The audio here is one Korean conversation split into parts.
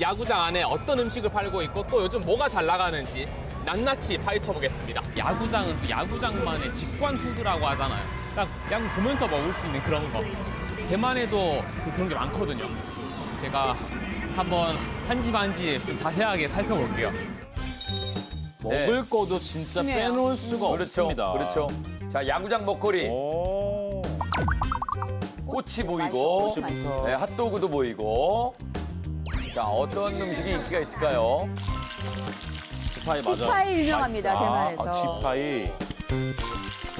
야구장 안에 어떤 음식을 팔고 있고 또 요즘 뭐가 잘 나가는지 낱낱이 파헤쳐 보겠습니다. 야구장은 또 야구장만의 직관 푸드라고 하잖아요. 딱 야구 보면서 먹을 수 있는 그런 거. 대만에도 또 그런 게 많거든요. 제가 한번 한 집 한 집 좀 자세하게 살펴볼게요. 먹을 거도 진짜. 빼놓을 수가 그렇죠. 없습니다. 그렇죠. 자, 야구장 먹거리. 오. 꽃이 보이고, 맛있어. 네, 핫도그도 보이고. 자, 어떤 음식이 인기가 있을까요? 지파이 맞아. 지파이 유명합니다. 대만에서. 아, 지파이.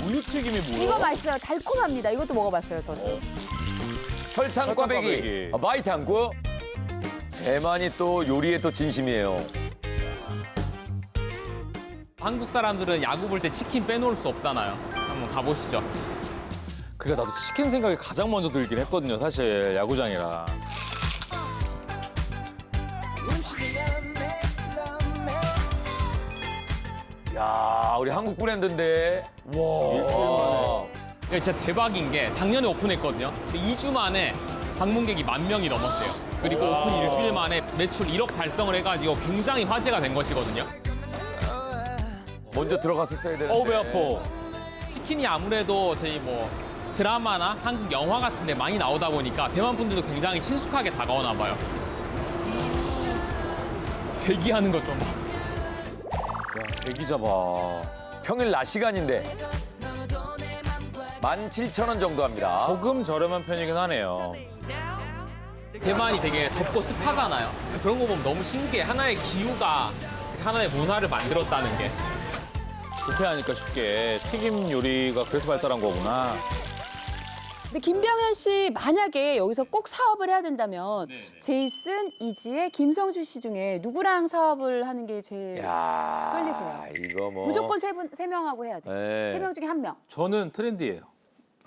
우유튀김이 뭐예요? 이거 맛있어요. 달콤합니다. 이것도 먹어봤어요, 저도. 설탕 꽈배기, 꽈배기. 아, 마이탕구. 대만이 또 요리에 또 진심이에요. 한국 사람들은 야구 볼 때 치킨 빼놓을 수 없잖아요. 한번 가보시죠. 그러니까 나도 치킨 생각이 가장 먼저 들긴 했거든요, 사실 야구장이라. 야, 우리 한국 브랜드인데. 와. 이게 진짜 대박인 게 작년에 오픈했거든요. 근데 2주 만에 방문객이 만 명이 넘었대요. 그리고 오픈 일주일 만에 매출 1억 달성을 해가지고 굉장히 화제가 된 것이거든요. 먼저 들어갔었어야 되는데. 어우, 배 아파. 치킨이 아무래도 저희 뭐 드라마나 한국 영화 같은 데 많이 나오다 보니까 대만 분들도 굉장히 친숙하게 다가오나 봐요. 대기하는 것 좀 봐. 야, 대기 잡아. 평일 낮 시간인데. 17,000원 정도 합니다. 조금 저렴한 편이긴 하네요. 대만이 되게 덥고 습하잖아요. 그런 거 보면 너무 신기해. 하나의 기후가 하나의 문화를 만들었다는 게. 부패하니까 쉽게 튀김 요리가 그래서 발달한 거구나. 근데 김병현 씨 만약에 여기서 꼭 사업을 해야 된다면 제이슨, 이지혜, 김성주 씨 중에 누구랑 사업을 하는 게 제일 야 끌리세요? 이거 뭐. 무조건 세 분 세 명하고 해야 돼. 네. 세 명 중에 한 명. 저는 트렌디예요.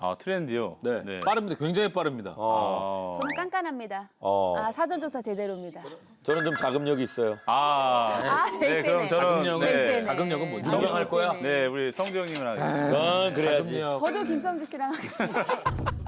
아 트렌디요? 네. 빠릅니다. 굉장히 빠릅니다. 어. 저는 깐깐합니다. 어. 아 사전 조사 제대로입니다. 저는 좀 자금력이 있어요. 아, 아 제일 네, 세네. 저는 자금력은- 제일 세네. 자금력은 뭐죠? 아, 제일 거야? 세네. 네 우리 성주 형님을 하겠습니다. 어, 그래야지. 자금력. 저도 김성주 씨랑 하겠습니다.